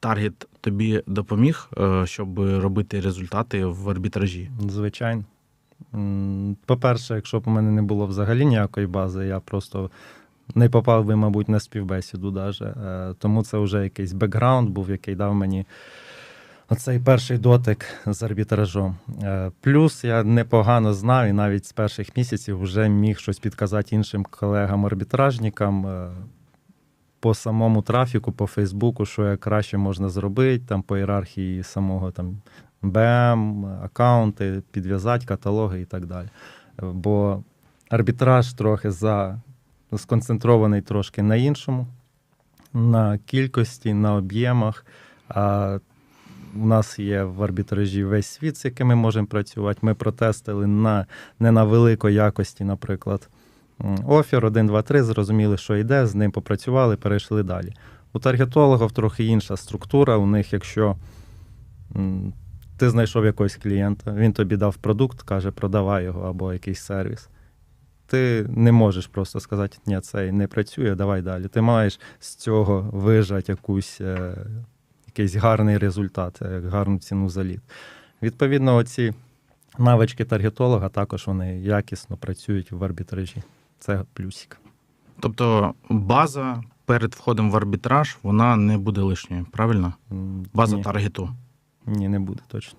таргет тобі допоміг, е, щоб робити результати в арбітражі? Звичайно. По-перше, якщо б у мене не було взагалі ніякої бази, я просто не попав би, мабуть, на співбесіду даже. Е, Тому це вже якийсь бекграунд був, який дав мені оцей перший дотик з арбітражом. Е, Плюс я непогано знав і навіть з перших місяців вже міг щось підказати іншим колегам-арбітражникам. По самому трафіку, по Фейсбуку, що як краще можна зробити, там по ієрархії самого там БМ, аккаунти, підв'язати, каталоги і так далі. Бо арбітраж трохи за сконцентрований трошки на іншому, на кількості, на об'ємах. А у нас є в арбітражі весь світ, з яким ми можемо працювати. Ми протестили на, не на великої якості, наприклад, офір 1, 2, 3, зрозуміли, що йде, з ним попрацювали, перейшли далі. У таргетологів трохи інша структура. У них, якщо ти знайшов якогось клієнта, він тобі дав продукт, каже, продавай його або якийсь сервіс. Ти не можеш просто сказати, ні, цей не працює, давай далі. Ти маєш з цього вижати якусь, е, якийсь гарний результат, е, гарну ціну за лід. Відповідно, оці навички таргетолога також вони якісно працюють в арбітражі. Це плюсик. Тобто база перед входом в арбітраж вона не буде лишньою, правильно? База ні, таргету. ні, не буде точно.